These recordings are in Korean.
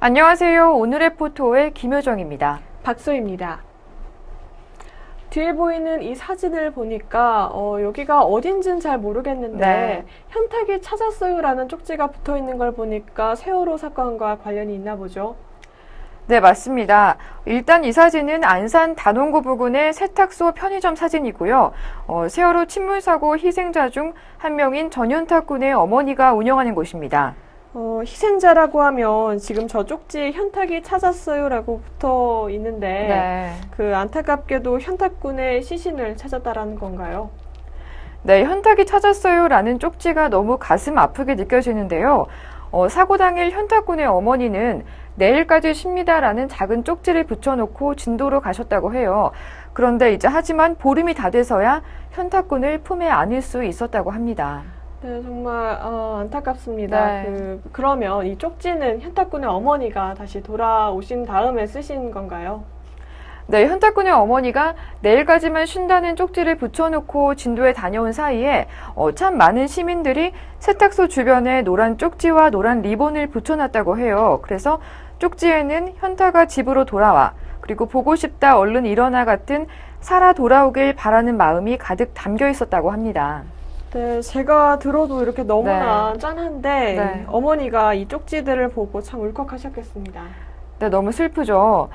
안녕하세요. 오늘의 포토의 김효정입니다. 박소입니다. 뒤에 보이는 이 사진을 보니까 어, 여기가 어딘지는 잘 모르겠는데 네. 현탁이 찾았어요라는 쪽지가 붙어 있는 걸 보니까 세월호 사건과 관련이 있나 보죠. 네, 맞습니다. 일단 이 사진은 안산 단원고 부근의 세탁소 편의점 사진이고요. 어, 세월호 침몰 사고 희생자 중 한 명인 전현탁 군의 어머니가 운영하는 곳입니다. 어, 희생자라고 하면 지금 저 쪽지에 현탁이 찾았어요라고 붙어 있는데 네. 그 안타깝게도 현탁군의 시신을 찾았다라는 건가요? 네, 현탁이 찾았어요라는 쪽지가 너무 가슴 아프게 느껴지는데요. 어, 사고 당일 현탁 군의 어머니는 내일까지 쉽니다라는 작은 쪽지를 붙여놓고 진도로 가셨다고 해요. 그런데 이제 하지만 보름이 다 돼서야 현탁 군을 품에 안을 수 있었다고 합니다. 네, 정말 어, 안타깝습니다. 네. 그, 그러면 이 쪽지는 현탁군의 어머니가 다시 돌아오신 다음에 쓰신 건가요? 네, 현탁 군의 어머니가 내일까지만 쉰다는 쪽지를 붙여놓고 진도에 다녀온 사이에 어, 참 많은 시민들이 세탁소 주변에 노란 쪽지와 노란 리본을 붙여놨다고 해요. 그래서 쪽지에는 현타가 집으로 돌아와 그리고 보고 싶다 얼른 일어나 같은 살아 돌아오길 바라는 마음이 가득 담겨 있었다고 합니다. 네, 제가 들어도 이렇게 너무나 짠한데 네. 어머니가 이 쪽지들을 보고 참 울컥하셨겠습니다. 네, 너무 슬프죠.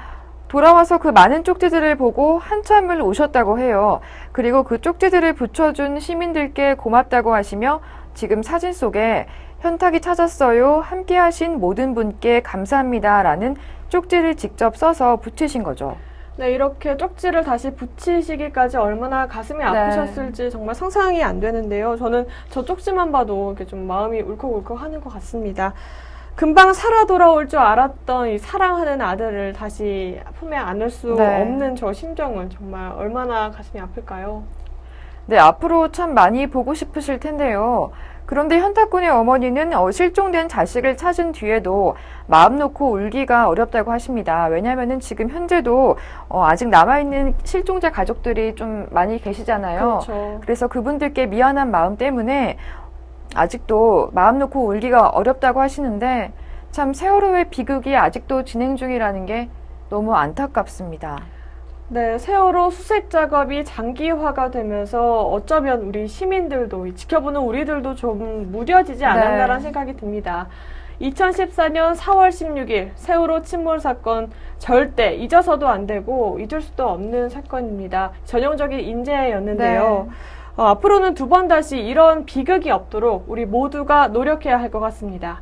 돌아와서 그 많은 쪽지들을 보고 한참을 우셨다고 해요. 그리고 그 쪽지들을 붙여준 시민들께 고맙다고 하시며 지금 사진 속에 현탁이 찾았어요. 함께 하신 모든 분께 감사합니다 라는 쪽지를 직접 써서 붙이신 거죠. 네, 이렇게 쪽지를 다시 붙이시기까지 얼마나 가슴이 네. 아프셨을지 정말 상상이 안 되는데요. 저는 저 쪽지만 봐도 이렇게 좀 마음이 울컥울컥 하는 것 같습니다. 금방 살아 돌아올 줄 알았던 이 사랑하는 아들을 다시 품에 안을 수 네. 없는 저 심정은 정말 얼마나 가슴이 아플까요? 네, 앞으로 참 많이 보고 싶으실 텐데요. 그런데 현탁군의 어머니는 어, 실종된 자식을 찾은 뒤에도 마음 놓고 울기가 어렵다고 하십니다. 왜냐하면 지금 현재도 어, 아직 남아있는 실종자 가족들이 좀 많이 계시잖아요. 그렇죠. 그래서 그분들께 미안한 마음 때문에 아직도 마음 놓고 울기가 어렵다고 하시는데 참 세월호의 비극이 아직도 진행 중이라는 게 너무 안타깝습니다. 네, 세월호 수색 작업이 장기화가 되면서 어쩌면 우리 시민들도 이 지켜보는 우리들도 좀 무뎌지지 않았나라는 네. 생각이 듭니다. 2014년 4월 16일 세월호 침몰 사건 절대 잊어서도 안 되고 잊을 수도 없는 사건입니다. 전형적인 인재였는데요. 네. 어, 앞으로는 두 번 다시 이런 비극이 없도록 우리 모두가 노력해야 할 것 같습니다.